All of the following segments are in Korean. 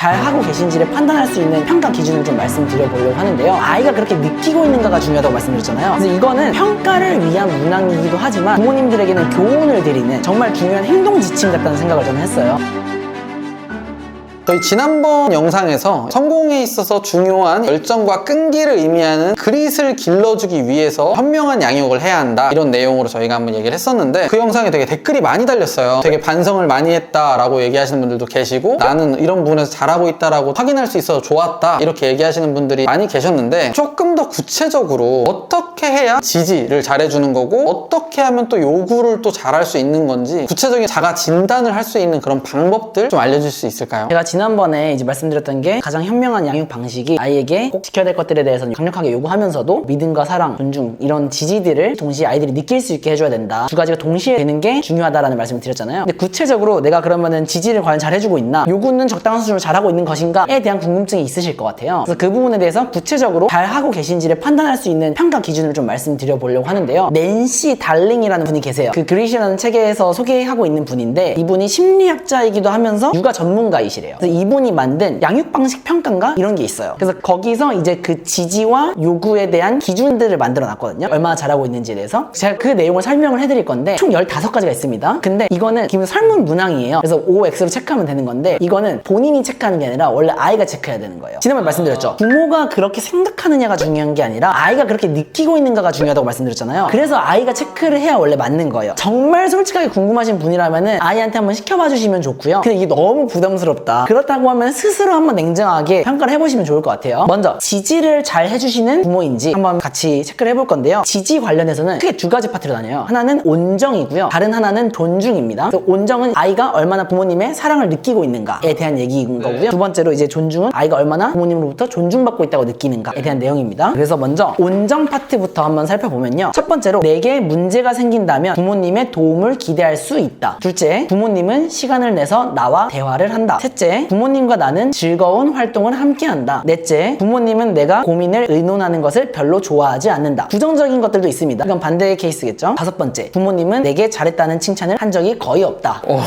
잘 하고 계신지를 판단할 수 있는 평가 기준을 좀 말씀드려보려고 하는데요. 아이가 그렇게 느끼고 있는가가 중요하다고 말씀드렸잖아요. 그래서 이거는 평가를 위한 문항이기도 하지만 부모님들에게는 교훈을 드리는 정말 중요한 행동 지침 같다는 생각을 저는 했어요. 저희 지난번 영상에서 성공에 있어서 중요한 열정과 끈기를 의미하는 그릿을 길러주기 위해서 현명한 양육을 해야 한다 이런 내용으로 저희가 한번 얘기를 했었는데 그 영상에 되게 댓글이 많이 달렸어요 되게 반성을 많이 했다라고 얘기하시는 분들도 계시고 나는 이런 부분에서 잘하고 있다라고 확인할 수 있어서 좋았다 이렇게 얘기하시는 분들이 많이 계셨는데 조금 더 구체적으로 어떻게 해야 지지를 잘해주는 거고 어떻게 하면 또 요구를 또 잘할 수 있는 건지 구체적인 자가 진단을 할 수 있는 그런 방법들 좀 알려줄 수 있을까요? 제가 지난번에 이제 말씀드렸던 게 가장 현명한 양육 방식이 아이에게 꼭 지켜야 될 것들에 대해서 강력하게 요구하면서도 믿음과 사랑, 존중 이런 지지들을 동시에 아이들이 느낄 수 있게 해줘야 된다. 두 가지가 동시에 되는 게 중요하다라는 말씀을 드렸잖아요. 근데 구체적으로 내가 그러면은 지지를 과연 잘 해주고 있나, 요구는 적당한 수준으로 잘하고 있는 것인가에 대한 궁금증이 있으실 것 같아요. 그래서 그 부분에 대해서 구체적으로 잘 하고 계신지를 판단할 수 있는 평가 기준을 좀 말씀드려 보려고 하는데요. 낸시 달링이라는 분이 계세요. 그 그리시라는 책에서 소개하고 있는 분인데 이분이 심리학자이기도 하면서 육아 전문가이시래요. 이분이 만든 양육 방식 평가인가 이런 게 있어요. 그래서 거기서 이제 그 지지와 요구에 대한 기준들을 만들어 놨거든요. 얼마나 잘하고 있는지에 대해서. 제가 그 내용을 설명을 해드릴 건데 총 15가지가 있습니다. 근데 이거는 기본 설문 문항이에요. 그래서 OX로 체크하면 되는 건데 이거는 본인이 체크하는 게 아니라 원래 아이가 체크해야 되는 거예요. 지난번에 말씀드렸죠. 부모가 그렇게 생각하느냐가 중요한 게 아니라 아이가 그렇게 느끼고 있는가가 중요하다고 말씀드렸잖아요. 그래서 아이가 체크를 해야 원래 맞는 거예요. 정말 솔직하게 궁금하신 분이라면은 아이한테 한번 시켜봐 주시면 좋고요. 근데 이게 너무 부담스럽다. 그렇다고 하면 스스로 한번 냉정하게 평가를 해보시면 좋을 것 같아요. 먼저 지지를 잘 해주시는 부모인지 한번 같이 체크를 해볼 건데요. 지지 관련해서는 크게 두 가지 파트로 나뉘어요. 하나는 온정이고요. 다른 하나는 존중입니다. 온정은 아이가 얼마나 부모님의 사랑을 느끼고 있는가에 대한 얘기인 거고요. 두 번째로 이제 존중은 아이가 얼마나 부모님으로부터 존중받고 있다고 느끼는가에 대한 내용입니다. 그래서 먼저 온정 파트부터 한번 살펴보면요. 첫 번째로 내게 문제가 생긴다면 부모님의 도움을 기대할 수 있다. 둘째, 부모님은 시간을 내서 나와 대화를 한다. 셋째, 부모님과 나는 즐거운 활동을 함께 한다. 넷째, 부모님은 내가 고민을 의논하는 것을 별로 좋아하지 않는다. 부정적인 것들도 있습니다. 이건 반대의 케이스겠죠. 다섯 번째, 부모님은 내게 잘했다는 칭찬을 한 적이 거의 없다. 오,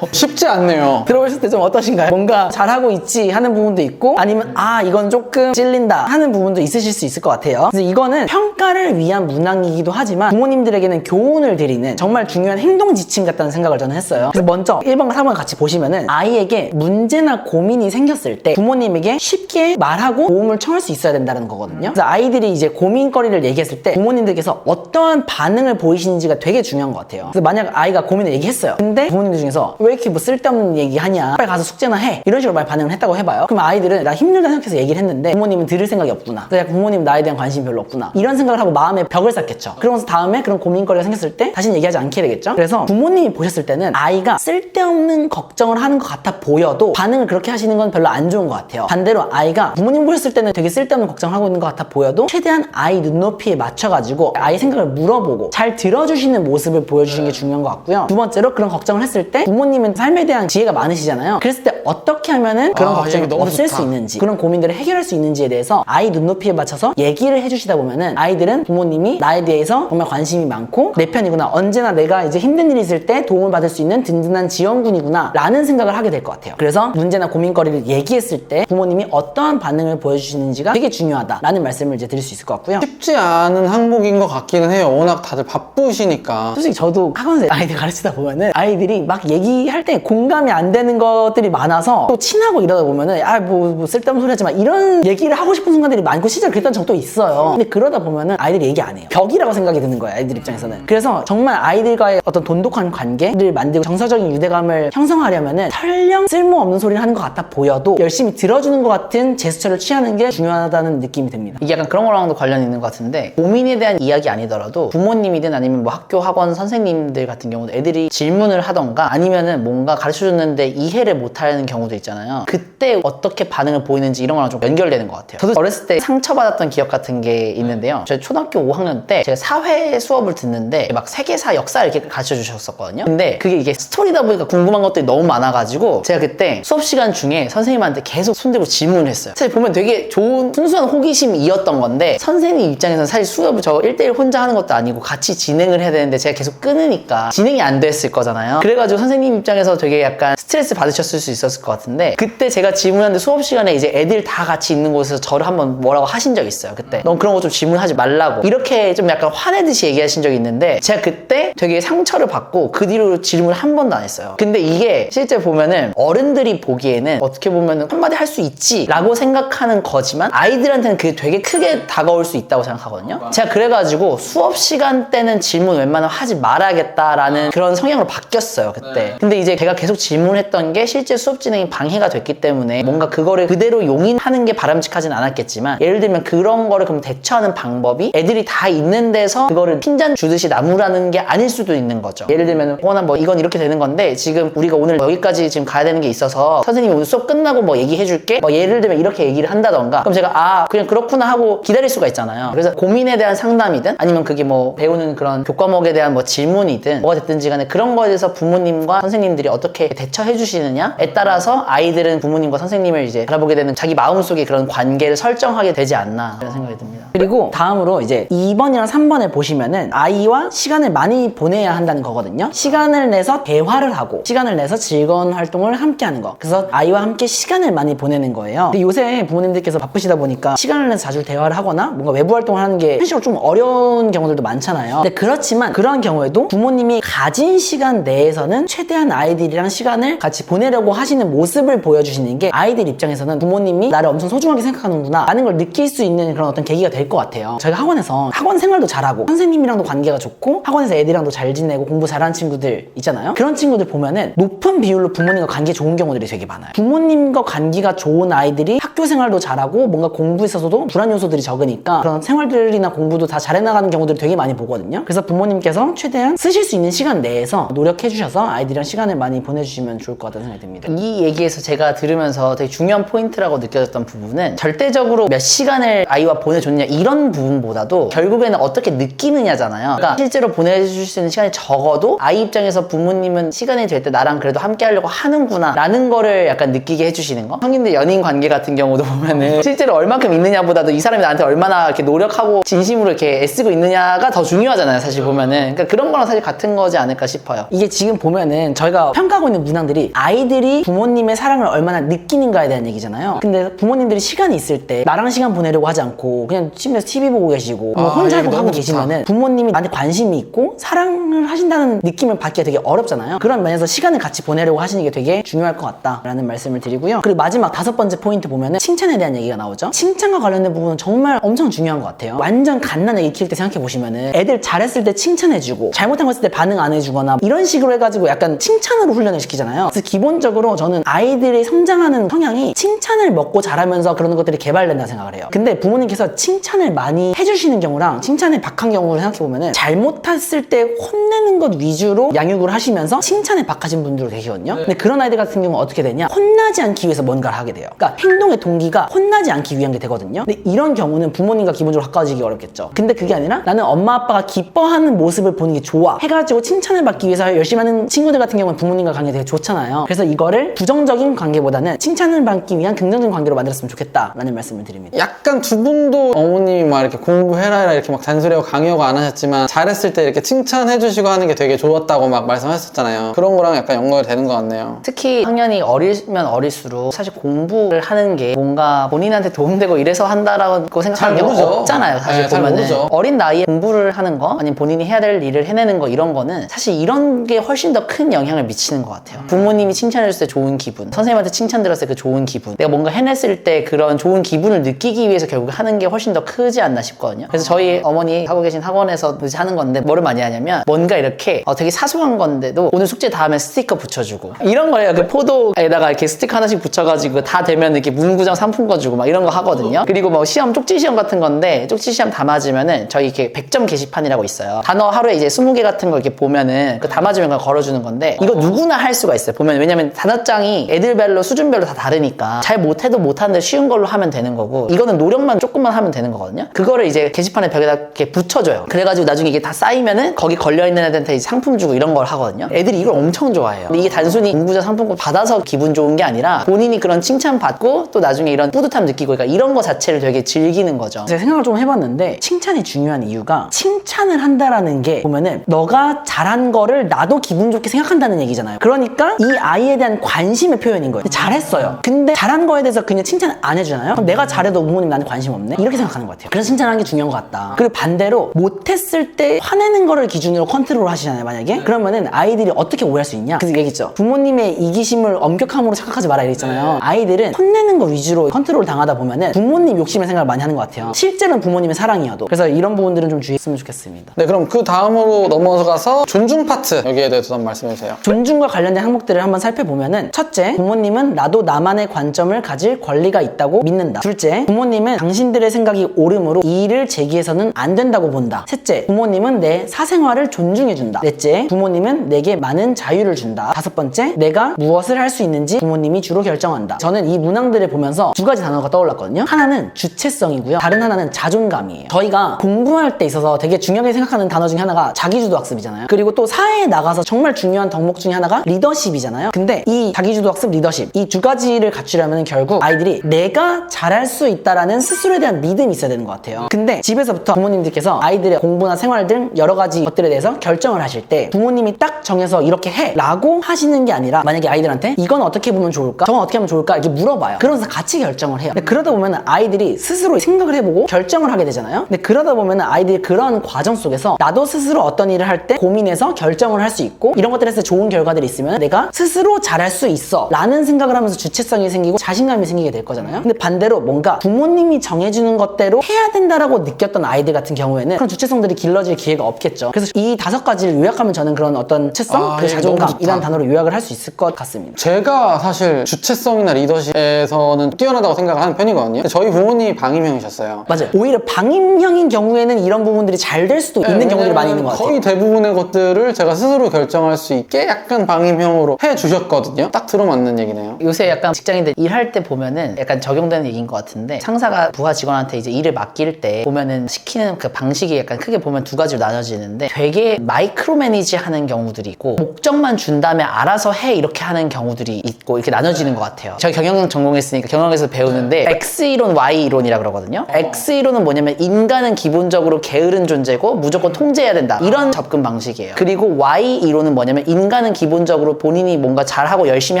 쉽지 않네요. 들어보실 때 좀 어떠신가요? 뭔가 잘하고 있지 하는 부분도 있고 아니면 아 이건 조금 찔린다 하는 부분도 있으실 수 있을 것 같아요. 그래서 이거는 평가를 위한 문항이기도 하지만 부모님들에게는 교훈을 드리는 정말 중요한 행동 지침 같다는 생각을 저는 했어요. 그래서 먼저 1번과 4번 같이 보시면은 아이에게 문제나 고민이 생겼을 때 부모님에게 쉽게 말하고 도움을 청할 수 있어야 된다는 거거든요. 그래서 아이들이 이제 고민거리를 얘기했을 때 부모님들께서 어떠한 반응을 보이시는지가 되게 중요한 것 같아요. 그래서 만약 아이가 고민을 얘기했어요. 근데 부모님들 중에서 왜 이렇게 뭐 쓸데없는 얘기 하냐? 빨리 가서 숙제나 해. 이런 식으로 말 반응을 했다고 해봐요. 그럼 아이들은 나 힘들다 생각해서 얘기를 했는데 부모님은 들을 생각이 없구나. 그래서 부모님 나에 대한 관심이 별로 없구나. 이런 생각을 하고 마음에 벽을 쌓겠죠. 그러면서 다음에 그런 고민거리가 생겼을 때 다시는 얘기하지 않게 되겠죠. 그래서 부모님이 보셨을 때는 아이가 쓸데없는 걱정을 하는 것 같아 보여 도 반응을 그렇게 하시는 건 별로 안 좋은 것 같아요. 반대로 아이가 부모님 보셨을 때는 되게 쓸데없는 걱정을 하고 있는 것 같아 보여도 최대한 아이 눈높이에 맞춰가지고 아이 생각을 물어보고 잘 들어주시는 모습을 보여주시는 게 중요한 것 같고요. 두 번째로 그런 걱정을 했을 때 부모님은 삶에 대한 지혜가 많으시잖아요. 그랬을 때 어떻게 하면은 그런 아, 걱정이 없앨 좋다. 수 있는지 그런 고민들을 해결할 수 있는지에 대해서 아이 눈높이에 맞춰서 얘기를 해주시다 보면은 아이들은 부모님이 나에 대해서 정말 관심이 많고 내 편이구나 언제나 내가 이제 힘든 일이 있을 때 도움을 받을 수 있는 든든한 지원군이구나 라는 생각을 하게 될 것 같아요 그래서 문제나 고민거리를 얘기했을 때 부모님이 어떠한 반응을 보여주시는지가 되게 중요하다라는 말씀을 이제 드릴 수 있을 것 같고요 쉽지 않은 항목인 것 같기는 해요. 워낙 다들 바쁘시니까. 솔직히 저도 학원에서 아이들 가르치다 보면은 아이들이 막 얘기할 때 공감이 안 되는 것들이 많아서 또 친하고 이러다 보면은 아뭐 뭐 쓸데없는 소리 하지 만 이런 얘기를 하고 싶은 순간들이 많고 실제로 그랬던 적도 있어요. 근데 그러다 보면은 아이들이 얘기 안 해요. 벽이라고 생각이 드는 거예요. 아이들 입장에서는. 그래서 정말 아이들과의 어떤 돈독한 관계를 만들고 정서적인 유대감을 형성하려면은 설령 쓸모 없는 소리를 하는 것 같아 보여도 열심히 들어주는 것 같은 제스처를 취하는 게 중요하다는 느낌이 듭니다. 이게 약간 그런 거랑도 관련이 있는 것 같은데 고민에 대한 이야기 아니더라도 부모님이든 아니면 뭐 학교 학원 선생님들 같은 경우도 애들이 질문을 하던가 아니면은 뭔가 가르쳐 줬는데 이해를 못하는 경우도 있잖아요. 그때 어떻게 반응을 보이는지 이런 거랑 좀 연결되는 것 같아요. 저도 어렸을 때 상처받았던 기억 같은 게 있는데요. 제가 초등학교 5학년 때 제가 사회 수업을 듣는데 막 세계사 역사 이렇게 가르쳐 주셨었거든요. 근데 그게 이게 스토리다 보니까 궁금한 것들이 너무 많아가지고 제가 그때 그때 수업 시간 중에 선생님한테 계속 손대고 질문을 했어요. 사실 보면 되게 좋은 순수한 호기심이었던 건데 선생님 입장에서는 사실 수업을 저 1대1 혼자 하는 것도 아니고 같이 진행을 해야 되는데 제가 계속 끊으니까 진행이 안 됐을 거잖아요. 그래가지고 선생님 입장에서 되게 약간 스트레스 받으셨을 수 있었을 것 같은데 그때 제가 질문하는데 수업 시간에 이제 애들 다 같이 있는 곳에서 저를 한번 뭐라고 하신 적 있어요. 그때 넌 그런 거 좀 질문하지 말라고 이렇게 좀 약간 화내듯이 얘기하신 적이 있는데 제가 그때 되게 상처를 받고 그 뒤로 질문을 한 번도 안 했어요. 근데 이게 실제 보면은 어른 들이 보기에는 어떻게 보면은 한마디 할 수 있지 라고 생각하는 거지만 아이들한테는 그게 되게 크게 다가올 수 있다고 생각하거든요. 제가 그래가지고 수업 시간 때는 질문 웬만하면 하지 말아야겠다라는 그런 성향으로 바뀌었어요. 그때. 근데 이제 제가 계속 질문했던 게 실제 수업 진행이 방해가 됐기 때문에 뭔가 그거를 그대로 용인하는 게 바람직하진 않았겠지만 예를 들면 그런 거를 그럼 대처하는 방법이 애들이 다 있는 데서 그거를 핀잔 주듯이 나무라는 게 아닐 수도 있는 거죠. 예를 들면 어나 뭐 이건 이렇게 되는 건데 지금 우리가 오늘 여기까지 지금 가야 되는 게 있어서 선생님이 오늘 수업 끝나고 뭐 얘기해 줄게. 뭐 예를 들면 이렇게 얘기를 한다던가 그럼 제가 아 그냥 그렇구나 하고 기다릴 수가 있잖아요. 그래서 고민에 대한 상담이든 아니면 그게 뭐 배우는 그런 교과목에 대한 뭐 질문이든 뭐가 됐든지 간에 그런 거에 대해서 부모님과 선생님들이 어떻게 대처해 주시느냐에 따라서 아이들은 부모님과 선생님을 이제 바라보게 되는 자기 마음속에 그런 관계를 설정하게 되지 않나 그런 생각이 듭니다. 그리고 다음으로 이제 2번이랑 3번을 보시면은 아이와 시간을 많이 보내야 한다는 거거든요. 시간을 내서 대화를 하고 시간을 내서 즐거운 활동을 함께 하는 거. 그래서 아이와 함께 시간을 많이 보내는 거예요. 근데 요새 부모님들께서 바쁘시다 보니까 시간을 내서 자주 대화를 하거나 뭔가 외부 활동을 하는 게 현실적으로 좀 어려운 경우들도 많잖아요. 근데 그렇지만 그런 경우에도 부모님이 가진 시간 내에서는 최대한 아이들이랑 시간을 같이 보내려고 하시는 모습을 보여주시는 게 아이들 입장에서는 부모님이 나를 엄청 소중하게 생각하는구나 라는 걸 느낄 수 있는 그런 어떤 계기가 될 것 같아요. 저희가 학원에서 학원 생활도 잘하고 선생님이랑도 관계가 좋고 학원에서 애들이랑도 잘 지내고 공부 잘하는 친구들 있잖아요. 그런 친구들 보면은 높은 비율로 부모님과 관계 좋은 경우들이 되게 많아요. 부모님과 관계가 좋은 아이들이 학교 생활도 잘하고 뭔가 공부에 있어서도 불안 요소들이 적으니까 그런 생활들이나 공부도 다 잘해 나가는 경우들을 되게 많이 보거든요. 그래서 부모님께서 최대한 쓰실 수 있는 시간 내에서 노력해 주셔서 아이들이랑 시간을 많이 보내주시면 좋을 것 같다는 생각이 듭니다. 이 얘기에서 제가 들으면서 되게 중요한 포인트라고 느껴졌던 부분은 절대적으로 몇 시간을 아이와 보내줬냐 이런 부분보다도 결국에는 어떻게 느끼느냐잖아요. 그러니까 실제로 보내줄 수 있는 시간이 적어도 아이 입장에서 부모님은 시간이 될 때 나랑 그래도 함께 하려고 하는구나 라는 거를 약간 느끼게 해주시는 거. 성인들 연인 관계 같은 경우도 보면은 실제로 얼만큼 있느냐보다도 이 사람이 나한테 얼마나 이렇게 노력하고 진심으로 이렇게 애쓰고 있느냐가 더 중요하잖아요. 사실 보면은. 그러니까 그런 거랑 사실 같은 거지 않을까 싶어요. 이게 지금 보면은 저희가 평가하고 있는 문항들이 아이들이 부모님의 사랑을 얼마나 느끼는가에 대한 얘기잖아요. 근데 부모님들이 시간이 있을 때 나랑 시간 보내려고 하지 않고 그냥 침대에서 TV 보고 계시고 뭐 아, 혼자 하고 계시면은 부모님이 나한테 관심이 있고 사랑을 하신다는 느낌을 받기가 되게 어렵잖아요. 그런 면에서 시간을 같이 보내려고 하시는 게 되게 중요할 것 같다라는 말씀을 드리고요. 그리고 마지막 다섯 번째 포인트 보면은 칭찬에 대한 얘기가 나오죠. 칭찬과 관련된 부분은 정말 엄청 중요한 것 같아요. 완전 갓난 애기 키울 때 생각해 보시면은 애들 잘했을 때 칭찬해주고 잘못한 거 했을 때 반응 안 해주거나 이런 식으로 해가지고 약간 칭찬으로 훈련을 시키잖아요. 그래서 기본적으로 저는 아이들이 성장하는 성향이 칭찬을 먹고 자라면서 그런 것들이 개발된다 생각을 해요. 근데 부모님께서 칭찬을 많이 해주시는 경우랑 칭찬에 박한 경우를 생각해 보면은 잘못했을 때 혼내는 것 위주로 양육을 하시면서 칭찬에 박하신 분들도 계시거든요. 근데 그런 아이들 같은 경우는 어떻게 되냐? 혼나지 않기 위해서 뭔가를 하게 돼요. 그러니까 행동의 동기가 혼나지 않기 위한 게 되거든요. 근데 이런 경우는 부모님과 기본적으로 가까워지기 어렵겠죠. 근데 그게 아니라 나는 엄마 아빠가 기뻐하는 모습을 보는 게 좋아. 해가지고 칭찬을 받기 위해서 열심히 하는 친구들 같은 경우는 부모님과 관계 되게 좋잖아요. 그래서 이거를 부정적인 관계보다는 칭찬을 받기 위한 긍정적인 관계로 만들었으면 좋겠다라는 말씀을 드립니다. 약간 두 분도 어머님이 막 이렇게 공부해라 해라 이렇게 막 잔소리하고 강요하고 안 하셨지만 잘했을 때 이렇게 칭찬해주시고 하는 게 되게 좋았다고 막 말씀하셨잖아요. 그런 거랑 약간 연관이 되는 것 같네요. 특히 학년이 어리면 어릴수록 사실 공부를 하는 게 뭔가 본인한테 도움되고 이래서 한다라고 생각하는 잘 경우가 모르죠. 없잖아요. 사실 네, 잘 보면은 모르죠. 어린 나이에 공부를 하는 거 아니면 본인이 해야 될 일을 해내는 거 이런 거는 사실 이런 게 훨씬 더 큰 영향을 미치는 것 같아요. 부모님이 칭찬해줬을 때 좋은 기분, 선생님한테 칭찬 들었을 때 그 좋은 기분, 내가 뭔가 해냈을 때 그런 좋은 기분을 느끼기 위해서 결국 하는 게 훨씬 더 크지 않나 싶거든요. 그래서 저희 어머니 하고 계신 학원에서 이제 하는 건데 뭐를 많이 하냐면 뭔가 이렇게 어, 되게 사소한 건데도 오늘 숙제 다 하면 스티커 붙여주고 이런 거예요. 그 포 도에다가 이렇게 스티커 하나씩 붙여가지고 다 되면 이렇게 문구장 상품권 주고 막 이런 거 하거든요. 그리고 뭐 시험 쪽지 시험 같은 건데 쪽지 시험 다 맞으면은 저희 이렇게 100점 게시판이라고 있어요. 단어 하루에 이제 20개 같은 거 이렇게 보면은 그 다 맞으면 그걸 걸어주는 건데 이거 누구나 할 수가 있어요. 보면 왜냐면 단어장이 애들별로 수준별로 다 다르니까 잘 못해도 못하는데 쉬운 걸로 하면 되는 거고 이거는 노력만 조금만 하면 되는 거거든요. 그거를 이제 게시판에 벽에다 이렇게 붙여줘요. 그래가지고 나중에 이게 다 쌓이면은 거기 걸려있는 애들한테 상품 주고 이런 걸 하거든요. 애들이 이걸 엄청 좋아해요. 이게 단순히 문구자 상품권 받은 받아서 기분 좋은 게 아니라 본인이 그런 칭찬 받고 또 나중에 이런 뿌듯함 느끼고 그러니까 이런 거 자체를 되게 즐기는 거죠. 제가 생각을 좀 해봤는데 칭찬이 중요한 이유가 칭찬을 한다라는 게 보면은 너가 잘한 거를 나도 기분 좋게 생각한다는 얘기잖아요. 그러니까 이 아이에 대한 관심의 표현인 거예요. 잘했어요. 근데 잘한 거에 대해서 그냥 칭찬 안 해주잖아요. 그럼 내가 잘해도 부모님 나한테 관심 없네? 이렇게 생각하는 것 같아요. 그래서 칭찬하는 게 중요한 것 같다. 그리고 반대로 못했을 때 화내는 거를 기준으로 컨트롤 하시잖아요, 만약에. 그러면은 아이들이 어떻게 오해할 수 있냐? 그래서 얘기했죠. 부모님의 이기심 을 엄격함으로 착각하지 마라 이랬잖아요. 아이들은 혼내는 거 위주로 컨트롤 당하다 보면은 부모님 욕심의 생각을 많이 하는 것 같아요. 실제로는 부모님의 사랑이어도. 그래서 이런 부분들은 좀 주의했으면 좋겠습니다. 네, 그럼 그 다음으로 넘어가서 존중 파트 여기에 대해서 한번 말씀해 주세요. 존중과 관련된 항목들을 한번 살펴보면은 첫째, 부모님은 나도 나만의 관점을 가질 권리가 있다고 믿는다. 둘째, 부모님은 당신들의 생각이 옳음으로 이의를 제기해서는 안 된다고 본다. 셋째, 부모님은 내 사생활을 존중해 준다. 넷째, 부모님은 내게 많은 자유를 준다. 다섯 번째, 내가 무엇 을 할 수 있는지 부모님이 주로 결정한다. 저는 이 문항들을 보면서 두 가지 단어가 떠올랐거든요. 하나는 주체성이고요. 다른 하나는 자존감이에요. 저희가 공부할 때 있어서 되게 중요하게 생각하는 단어 중에 하나가 자기주도 학습이잖아요. 그리고 또 사회에 나가서 정말 중요한 덕목 중에 하나가 리더십이잖아요. 근데 이 자기주도 학습, 리더십 이 두 가지를 갖추려면 결국 아이들이 내가 잘할 수 있다라는 스스로에 대한 믿음이 있어야 되는 것 같아요. 근데 집에서부터 부모님들께서 아이들의 공부나 생활 등 여러 가지 것들에 대해서 결정을 하실 때 부모님이 딱 정해서 이렇게 해 라고 하시는 게 아니라 만약에 아이들한테 이건 어떻게 보면 좋을까? 저건 어떻게 하면 좋을까? 이렇게 물어봐요. 그러면서 같이 결정을 해요. 근데 그러다 보면 아이들이 스스로 생각을 해보고 결정을 하게 되잖아요. 근데 그러다 보면 아이들이 그런 과정 속에서 나도 스스로 어떤 일을 할 때 고민해서 결정을 할 수 있고 이런 것들에서 좋은 결과들이 있으면 내가 스스로 잘할 수 있어 라는 생각을 하면서 주체성이 생기고 자신감이 생기게 될 거잖아요. 근데 반대로 뭔가 부모님이 정해주는 것대로 해야 된다라고 느꼈던 아이들 같은 경우에는 그런 주체성들이 길러질 기회가 없겠죠. 그래서 이 다섯 가지를 요약하면 저는 그런 어떤 주체성, 아, 그 예, 자존감이라는 좋다. 단어로 요약을 할 수 있을 것 같습니다. 제가 사실 주체성이나 리더십에서는 뛰어나다고 생각을 하는 편이거든요. 근데 저희 부모님이 방임형이셨어요. 맞아요. 오히려 방임형인 경우에는 이런 부분들이 잘 될 수도 있는 경우들이 많이 있는 것 같아요. 거의 대부분의 것들을 제가 스스로 결정할 수 있게 약간 방임형으로 해주셨거든요. 딱 들어맞는 얘기네요. 요새 약간 직장인들 일할 때 보면은 약간 적용되는 얘기인 것 같은데 상사가 부하 직원한테 이제 일을 맡길 때 보면은 시키는 그 방식이 약간 크게 보면 두 가지로 나눠지는데 되게 마이크로 매니지 하는 경우들이 있고 목적만 준 다음에 알아서 해 이렇게 하는 경우들이 있고 이렇게 나눠지는 것 같아요. 저희 경영 전공했으니까 경영에서 배우는데 X 이론, Y 이론이라 그러거든요. X 이론은 뭐냐면 인간은 기본적으로 게으른 존재고 무조건 통제해야 된다 이런 접근 방식이에요. 그리고 Y 이론은 뭐냐면 인간은 기본적으로 본인이 뭔가 잘하고 열심히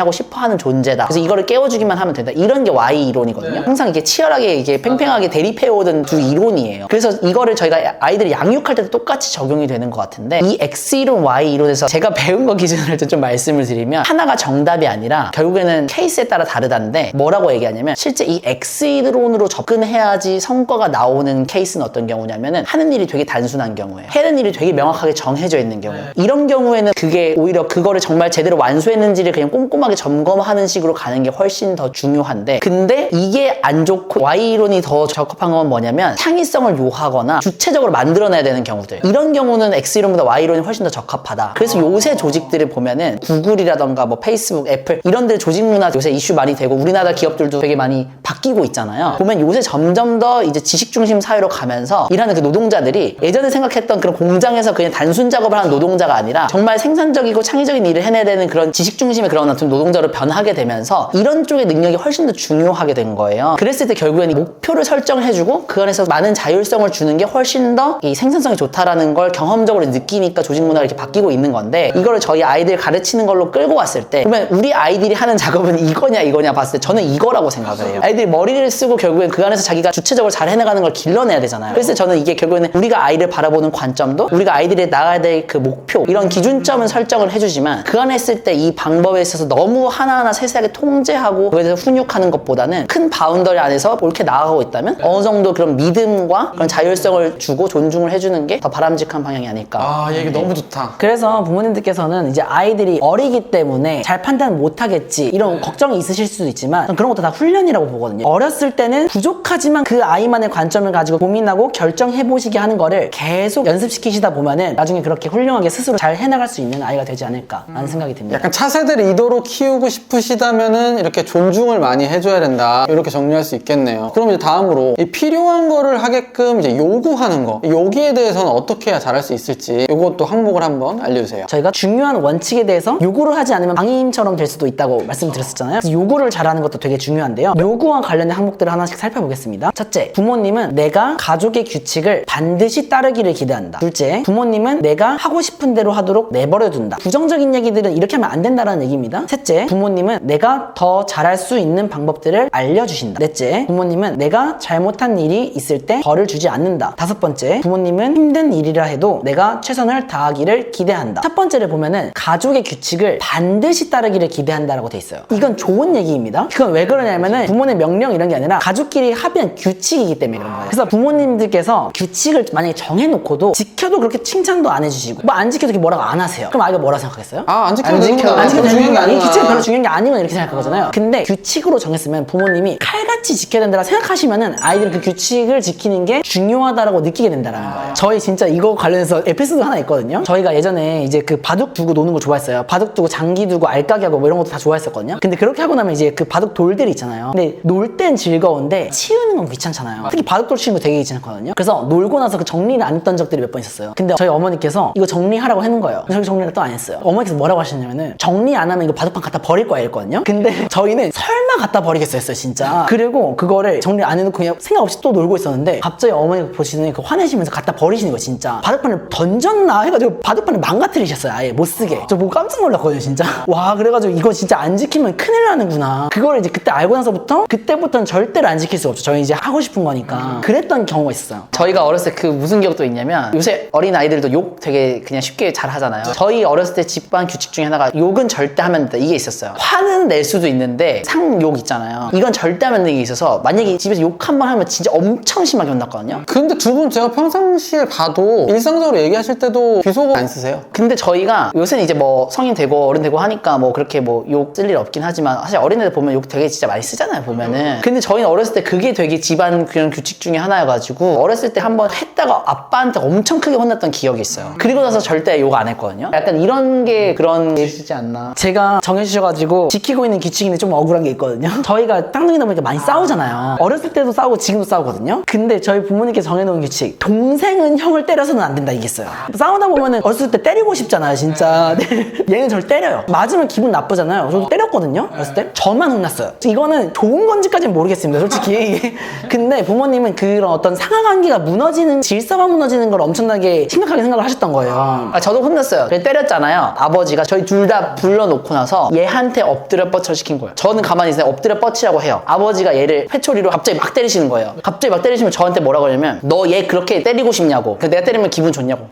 하고 싶어 하는 존재다. 그래서 이거를 깨워주기만 하면 된다. 이런 게 Y 이론이거든요. 항상 이게 치열하게 이게 팽팽하게 대립해오던 두 이론이에요. 그래서 이거를 저희가 아이들이 양육할 때도 똑같이 적용이 되는 것 같은데 이 X 이론, Y 이론에서 제가 배운 거 기준으로 좀 말씀을 드리면 하나가 정 답이 아니라 결국에는 케이스에 따라 다르다는데 뭐라고 얘기하냐면 실제 이 X 이론으로 접근해야지 성과가 나오는 케이스는 어떤 경우냐면은 하는 일이 되게 단순한 경우에 해는 일이 되게 명확하게 정해져 있는 경우 이런 경우에는 그게 오히려 그거를 정말 제대로 완수했는지를 그냥 꼼꼼하게 점검하는 식으로 가는 게 훨씬 더 중요한데 근데 이게 안 좋고 Y 이론이 더 적합한 건 뭐냐면 창의성을 요하거나 주체적으로 만들어내야 되는 경우들. 이런 경우는 X 이론보다 Y 이론이 훨씬 더 적합하다. 그래서 요새 조직들을 보면은 구글이라던가 뭐 페이스 북, 애플 이런 데 조직 문화 요새 이슈 많이 되고 우리나라 기업들도 되게 많이 바뀌고 있잖아요 보면 요새 점점 더 이제 지식 중심 사회로 가면서 일하는 그 노동자들이 예전에 생각했던 그런 공장에서 그냥 단순 작업을 하는 노동자가 아니라 정말 생산적이고 창의적인 일을 해내야 되는 그런 지식 중심의 그런 어떤 노동자로 변하게 되면서 이런 쪽의 능력이 훨씬 더 중요하게 된 거예요. 그랬을 때 결국에는 목표를 설정해주고 그 안에서 많은 자율성을 주는 게 훨씬 더 이 생산성이 좋다라는 걸 경험적으로 느끼니까 조직 문화가 이렇게 바뀌고 있는 건데 이거를 저희 아이들 가르치는 걸로 끌고 왔을 때그 우리 아이들이 하는 작업은 이거냐 이거냐 봤을 때 저는 이거라고 생각을 해요. 아이들이 머리를 쓰고 결국엔 그 안에서 자기가 주체적으로 잘 해나가는 걸 길러내야 되잖아요. 그래서 저는 이게 결국에는 우리가 아이를 바라보는 관점도 우리가 아이들이 나가야 될 그 목표 이런 기준점은 설정을 해주지만 그 안에 있을 때 이 방법에 있어서 너무 하나하나 세세하게 통제하고 그에 대해서 훈육하는 것보다는 큰 바운더리 안에서 옳게 나아가고 있다면 어느 정도 그런 믿음과 그런 자율성을 주고 존중을 해주는 게 더 바람직한 방향이 아닐까. 아, 얘기 너무 좋다. 그래서 부모님들께서는 이제 아이들이 어리기 때문에 잘 판단 못하겠지 이런 걱정이 있으실 수도 있지만 그런 것도 다 훈련이라고 보거든요. 어렸을 때는 부족하지만 그 아이만의 관점을 가지고 고민하고 결정해 보시게 하는 거를 계속 연습시키시다 보면은 나중에 그렇게 훌륭하게 스스로 잘 해나갈 수 있는 아이가 되지 않을까라는 생각이 듭니다. 약간 차세대 리더로 키우고 싶으시다면은 이렇게 존중을 많이 해줘야 된다. 이렇게 정리할 수 있겠네요. 그럼 이제 다음으로 이 필요한 거를 하게끔 이제 요구하는 거. 여기에 대해서는 어떻게 해야 잘할 수 있을지 이것도 항목을 한번 알려주세요. 저희가 중요한 원칙에 대해서 요구를 하지 않으면 방임 부모님처럼 될 수도 있다고 말씀드렸었잖아요. 요구를 잘하는 것도 되게 중요한데요. 요구와 관련된 항목들을 하나씩 살펴보겠습니다. 첫째, 부모님은 내가 가족의 규칙을 반드시 따르기를 기대한다. 둘째, 부모님은 내가 하고 싶은 대로 하도록 내버려둔다. 부정적인 얘기들은 이렇게 하면 안 된다는 얘기입니다. 셋째, 부모님은 내가 더 잘할 수 있는 방법들을 알려주신다. 넷째, 부모님은 내가 잘못한 일이 있을 때 벌을 주지 않는다. 다섯 번째, 부모님은 힘든 일이라 해도 내가 최선을 다하기를 기대한다. 첫 번째를 보면은 가족의 규칙을 반드시 따르 기를 기대한다라고 돼 있어요. 이건 좋은 얘기입니다. 그건 왜 그러냐면은 부모의 명령 이런 게 아니라 가족끼리 합의한 규칙이기 때문에 그런 거예요. 그래서 부모님들께서 규칙을 만약에 정해놓고도 지켜도 그렇게 칭찬도 안 해주시고 뭐 안 지켜도 이렇게 뭐라고 안 하세요. 그럼 아이가 뭐라 생각하겠어요? 아, 안 지켜도 안 되는 지켜, 거야. 안 지켜도 되는 게 아니 아니야. 규칙이 별로 중요한 게 아니면 이렇게 생각할 거잖아요. 근데 규칙으로 정했으면 부모님이 칼같이 지켜야 된다고 생각하시면은 아이들은 그 규칙을 지키는 게 중요하다라고 느끼게 된다라는 거예요. 저희 진짜 이거 관련해서 에피소드 하나 있거든요. 저희가 예전에 이제 그 바둑 두고 노는 거 좋아했어요. 바둑 두고 장기 두고 알까 기 하고 뭐 이런 것도 다 좋아했었거든요. 근데 그렇게 하고 나면 이제 그 바둑 돌들이 있잖아요. 근데 놀 땐 즐거운데 치우는 건 귀찮잖아요. 특히 바둑 돌 치는 거 되게 귀찮거든요. 그래서 놀고 나서 그 정리를 안 했던 적들이 몇 번 있었어요. 근데 저희 어머니께서 이거 정리하라고 하는 거예요. 저희 정리를 또 안 했어요. 어머니께서 뭐라고 하셨냐면은 정리 안 하면 이거 바둑판 갖다 버릴 거야 이랬거든요. 근데 저희는 설마 갖다 버리겠어요 했어요 진짜. 그리고 그거를 정리 안 해놓고 그냥 생각 없이 또 놀고 있었는데 갑자기 어머니가 보시더니 그 화내시면서 갖다 버리시는 거예요 진짜. 바둑판을 던졌나 해가지고 바둑판을 망가뜨리셨어요 아예 못 쓰게. 저 보고 깜짝 놀랐거든요 진짜. 와 그래가지고 이거 진짜 안 지키면 큰일 나는구나. 그걸 이제 그때 알고 나서부터 그때부터는 절대로 안 지킬 수 없죠. 저희 이제 하고 싶은 거니까. 그랬던 경우가 있었어요. 저희가 어렸을 때 그 무슨 기억도 있냐면 요새 어린 아이들도 욕 되게 그냥 쉽게 잘 하잖아요. 저희 어렸을 때 집안 규칙 중에 하나가 욕은 절대 하면 안 된다 이게 있었어요. 화는 낼 수도 있는데 상욕 있잖아요. 이건 절대 하면 안 되는 게 있어서 만약에 집에서 욕 한 번 하면 진짜 엄청 심하게 혼났거든요. 근데 두 분 제가 평상시에 봐도 일상적으로 얘기하실 때도 비속어 안 쓰세요? 근데 저희가 요새는 이제 뭐 성인 되고 어른 되고 하니까 뭐 그렇게 뭐 욕 쓸 일 없긴 하지만 사실 어린애들 보면 욕 되게 진짜 많이 쓰잖아요 보면은 근데 저희는 어렸을 때 그게 되게 집안 그런 규칙 중에 하나여가지고 어렸을 때 한번 했다가 아빠한테 엄청 크게 혼났던 기억이 있어요 그리고 나서 절대 욕 안 했거든요 약간 이런 게 그런 게 있지 않나 제가 정해주셔가지고 지키고 있는 규칙인데 좀 억울한 게 있거든요. 저희가 쌍둥이다 보니까 많이 싸우잖아요. 어렸을 때도 싸우고 지금도 싸우거든요. 근데 저희 부모님께서 정해놓은 규칙 동생은 형을 때려서는 안 된다 이게 있어요. 싸우다 보면은 어렸을 때 때리고 싶잖아요 진짜. 얘는 저를 때려요. 맞으면 기분 나쁘잖아요. 저도 때렸거든요. 어렸을 때 저만 혼났어요. 이거는 좋은 건지까지는 모르겠습니다 솔직히. 근데 부모님은 그런 어떤 상하관계가 무너지는 질서가 무너지는 걸 엄청나게 심각하게 생각을 하셨던 거예요. 아, 저도 혼났어요. 그래서 때렸잖아요. 아버지가 저희 둘 다 불러놓고 나서 얘한테 엎드려 뻗쳐 시킨 거예요. 저는 가만히 있어요. 엎드려 뻗치라고 해요. 아버지가 얘를 회초리로 갑자기 막 때리시는 거예요. 갑자기 막 때리시면 저한테 뭐라고 하냐면 너 얘 그렇게 때리고 싶냐고. 그 내가 때리면 기분 좋냐고.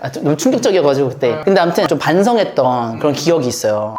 아, 좀 너무 충격적이어가지고 그때. 근데 아무튼 좀 반성했던 그런 기억이 있어요.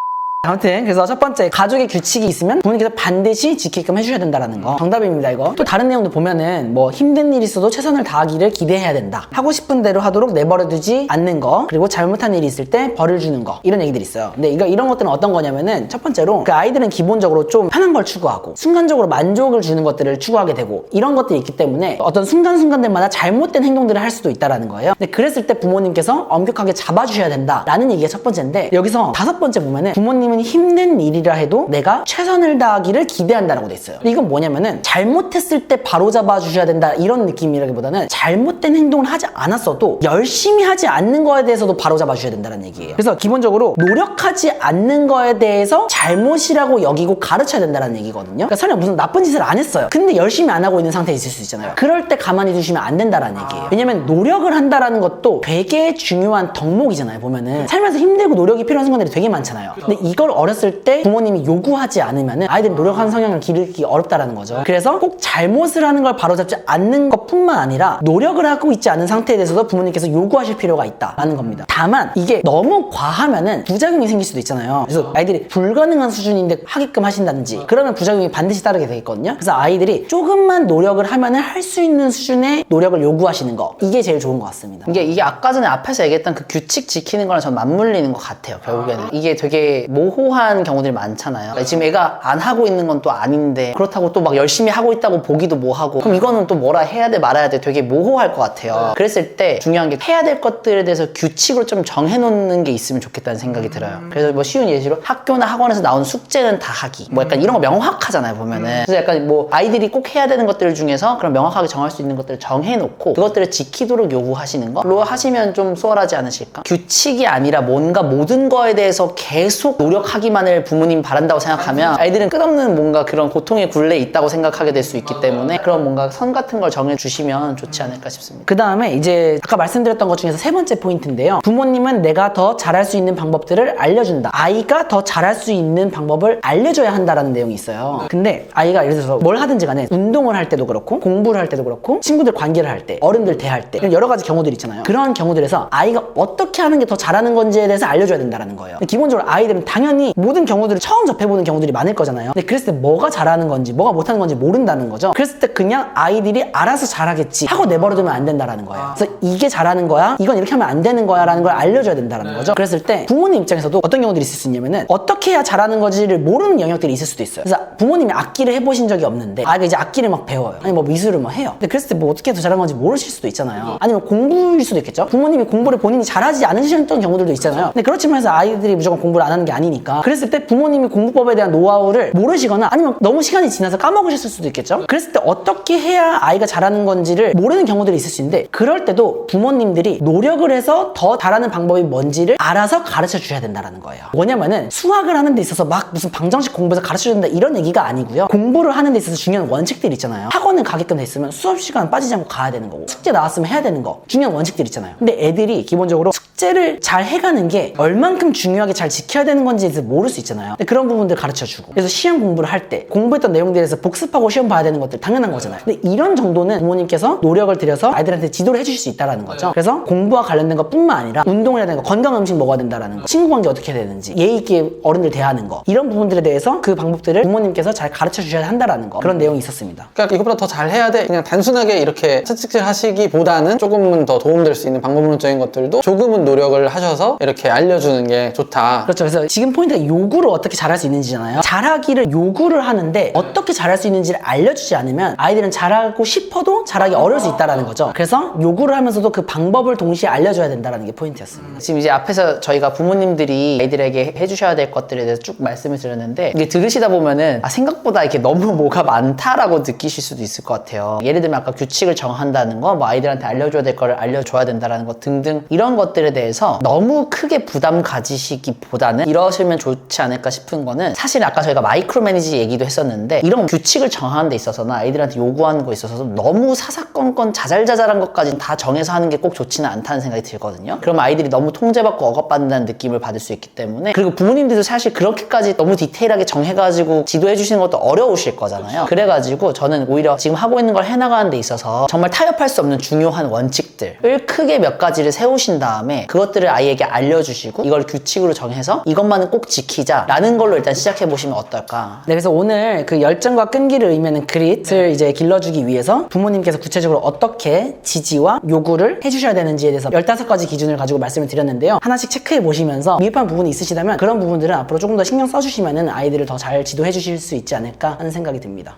아무튼 그래서 첫 번째 가족의 규칙이 있으면 부모님께서 반드시 지키게끔 해주셔야 된다라는 거. 정답입니다 이거. 또 다른 내용도 보면은 뭐 힘든 일이 있어도 최선을 다하기를 기대해야 된다. 하고 싶은 대로 하도록 내버려두지 않는 거. 그리고 잘못한 일이 있을 때 벌을 주는 거. 이런 얘기들이 있어요. 근데 이거 이런 것들은 어떤 거냐면은 첫 번째로 그 아이들은 기본적으로 좀 편한 걸 추구하고 순간적으로 만족을 주는 것들을 추구하게 되고 이런 것들이 있기 때문에 어떤 순간순간들마다 잘못된 행동들을 할 수도 있다라는 거예요. 근데 그랬을 때 부모님께서 엄격하게 잡아주셔야 된다라는 얘기가 첫 번째인데 여기서 다섯 번째 보면은 부모님은 힘든 일이라 해도 내가 최선을 다하기를 기대한다라고 돼 있어요. 이건 뭐냐면은 잘못했을 때 바로 잡아주셔야 된다 이런 느낌이라기보다는 잘못된 행동을 하지 않았어도 열심히 하지 않는 거에 대해서도 바로 잡아주셔야 된다는 얘기예요. 그래서 기본적으로 노력하지 않는 거에 대해서 잘못이라고 여기고 가르쳐야 된다는 얘기거든요. 그러니까 설령 무슨 나쁜 짓을 안 했어요. 근데 열심히 안 하고 있는 상태에 있을 수 있잖아요. 그럴 때 가만히 두시면 안 된다라는 얘기예요. 왜냐면 노력을 한다라는 것도 되게 중요한 덕목이잖아요. 보면은 살면서 힘들고 노력이 필요한 순간들이 되게 많잖아요. 근데 이걸 어렸을 때 부모님이 요구하지 않으면은 아이들이 노력하는 성향을 기르기 어렵다라는 거죠. 그래서 꼭 잘못을 하는 걸 바로잡지 않는 것뿐만 아니라 노력을 하고 있지 않은 상태에 대해서도 부모님께서 요구하실 필요가 있다라는 겁니다. 다만 이게 너무 과하면은 부작용이 생길 수도 있잖아요. 그래서 아이들이 불가능한 수준인데 하게끔 하신다든지 그러면 부작용이 반드시 따르게 되겠거든요. 그래서 아이들이 조금만 노력을 하면은 할 수 있는 수준의 노력을 요구하시는 거 이게 제일 좋은 것 같습니다. 이게 이게 아까 전에 앞에서 얘기했던 그 규칙 지키는 거랑 전 맞물리는 것 같아요. 결국에는 이게 되게 모 호한 경우들이 많잖아요. 그러니까 지금 애가 안 하고 있는 건 또 아닌데 그렇다고 또 막 열심히 하고 있다고 보기도 뭐하고 그럼 이거는 또 뭐라 해야 돼 말아야 돼 되게 모호할 것 같아요. 그랬을 때 중요한 게 해야 될 것들에 대해서 규칙으로 좀 정해놓는 게 있으면 좋겠다는 생각이 들어요. 그래서 뭐 쉬운 예시로 학교나 학원에서 나오는 숙제는 다 하기 뭐 약간 이런 거 명확하잖아요 보면은 그래서 약간 뭐 아이들이 꼭 해야 되는 것들 중에서 그런 명확하게 정할 수 있는 것들을 정해놓고 그것들을 지키도록 요구하시는 거로 하시면 좀 수월하지 않으실까? 규칙이 아니라 뭔가 모든 거에 대해서 계속 노력 노력하기만을 부모님 바란다고 생각하면 아이들은 끝없는 뭔가 그런 고통의 굴레에 있다고 생각하게 될 수 있기 때문에 그런 뭔가 선 같은 걸 정해주시면 좋지 않을까 싶습니다. 그 다음에 이제 아까 말씀드렸던 것 중에서 세 번째 포인트인데요. 부모님은 내가 더 잘할 수 있는 방법들을 알려준다. 아이가 더 잘할 수 있는 방법을 알려줘야 한다라는 내용이 있어요. 근데 아이가 예를 들어서 뭘 하든지 간에 운동을 할 때도 그렇고 공부를 할 때도 그렇고 친구들 관계를 할 때 어른들 대할 때 여러 가지 경우들이 있잖아요. 그런 경우들에서 아이가 어떻게 하는 게 더 잘하는 건지에 대해서 알려줘야 된다는 거예요. 기본적으로 아이들은 당연히 모든 경우들을 처음 접해보는 경우들이 많을 거잖아요. 근데 그랬을 때 뭐가 잘하는 건지 뭐가 못하는 건지 모른다는 거죠. 그랬을 때 그냥 아이들이 알아서 잘하겠지 하고 내버려두면 안 된다라는 거예요. 그래서 이게 잘하는 거야, 이건 이렇게 하면 안 되는 거야라는 걸 알려줘야 된다는 거죠. 그랬을 때 부모님 입장에서도 어떤 경우들이 있을 수 있냐면은 어떻게 해야 잘하는 건지를 모르는 영역들이 있을 수도 있어요. 그래서 부모님이 악기를 해보신 적이 없는데 아이가 이제 악기를 막 배워요. 아니 뭐 미술을 막 해요. 근데 그랬을 때 뭐 어떻게 더 잘하는 건지 모르실 수도 있잖아요. 아니면 공부일 수도 있겠죠. 부모님이 공부를 본인이 잘하지 않으셨던 경우들도 있잖아요. 근데 그렇지만 해서 아이들이 무조건 공부를 안 하는 게 아니니 까. 그랬을 때 부모님이 공부법에 대한 노하우를 모르시거나 아니면 너무 시간이 지나서 까먹으셨을 수도 있겠죠. 그랬을 때 어떻게 해야 아이가 잘하는 건지를 모르는 경우들이 있을 수 있는데 그럴 때도 부모님들이 노력을 해서 더 잘하는 방법이 뭔지를 알아서 가르쳐 주셔야 된다는 거예요. 뭐냐면은 수학을 하는 데 있어서 막 무슨 방정식 공부해서 가르쳐 준다 이런 얘기가 아니고요. 공부를 하는 데 있어서 중요한 원칙들이 있잖아요. 학원을 가게끔 돼 있으면 수업 시간 빠지지 않고 가야 되는 거고 숙제 나왔으면 해야 되는 거 중요한 원칙들 있잖아요. 근데 애들이 기본적으로 숙제 를 잘 해가는 게 얼만큼 중요하게 잘 지켜야 되는 대해서 모를 수 있잖아요. 근데 그런 부분들 가르쳐 주고 그래서 시험 공부를 할 때 공부했던 내용들에 대해서 복습하고 시험 봐야 되는 것들 당연한 거잖아요. 근데 이런 정도는 부모님께서 노력을 들여서 아이들한테 지도를 해주실 수 있다라는 거죠. 그래서 공부와 관련된 것뿐만 아니라 운동을 해야 되는 거, 건강한 음식 먹어야 된다라는 거, 친구 관계 어떻게 해야 되는지, 예의 있게 어른들 대하는 거 이런 부분들에 대해서 그 방법들을 부모님께서 잘 가르쳐 주셔야 한다라는 거 그런 내용이 있었습니다. 그러니까 이것보다 더 잘해야 돼. 그냥 단순하게 이렇게 채찍질 하시기보다는 조금은 더 도움될 수 있는 방법론적인 것들도 조금은 노력을 하셔서 이렇게 알려주는 게 좋다. 그렇죠. 그래서 지금 포인트가 요구를 어떻게 잘할 수 있는지잖아요. 잘하기를 요구를 하는데 어떻게 잘할 수 있는지를 알려주지 않으면 아이들은 잘하고 싶어도 잘하기 어려울 수 있다라는 거죠. 그래서 요구를 하면서도 그 방법을 동시에 알려줘야 된다라는 게 포인트였습니다. 지금 이제 앞에서 저희가 부모님들이 아이들에게 해주셔야 될 것들에 대해서 쭉 말씀을 드렸는데 이게 들으시다 보면은 아, 생각보다 이렇게 너무 뭐가 많다라고 느끼실 수도 있을 것 같아요. 예를 들면 아까 규칙을 정한다는 거, 뭐 아이들한테 알려줘야 될 거를 알려줘야 된다라는 것 등등 이런 것들에 대해서 너무 크게 부담 가지시기보다는 이러시면 좋지 않을까 싶은 거는 사실 아까 저희가 마이크로 매니지 얘기도 했었는데 이런 규칙을 정하는 데 있어서나 아이들한테 요구하는 거 있어서 너무 사사건건 자잘자잘한 것까지 다 정해서 하는 게 꼭 좋지는 않다는 생각이 들거든요. 그럼 아이들이 너무 통제받고 억압받는다는 느낌을 받을 수 있기 때문에 그리고 부모님들도 사실 그렇게까지 너무 디테일하게 정해가지고 지도해 주시는 것도 어려우실 거잖아요. 그래가지고 저는 오히려 지금 하고 있는 걸 해나가는 데 있어서 정말 타협할 수 없는 중요한 원칙들을 크게 몇 가지를 세우신 다음에 그것들을 아이에게 알려주시고 이걸 규칙으로 정해서 이것만은 꼭 지키자라는 걸로 일단 시작해 보시면 어떨까. 네, 그래서 오늘 그 열정과 끈기를 의미하는 그릿을 이제 길러주기 위해서 부모님께서 구체적으로 어떻게 지지와 요구를 해주셔야 되는지에 대해서 15가지 기준을 가지고 말씀을 드렸는데요. 하나씩 체크해 보시면서 미흡한 부분이 있으시다면 그런 부분들은 앞으로 조금 더 신경 써주시면 아이들을 더 잘 지도해 주실 수 있지 않을까 하는 생각이 듭니다.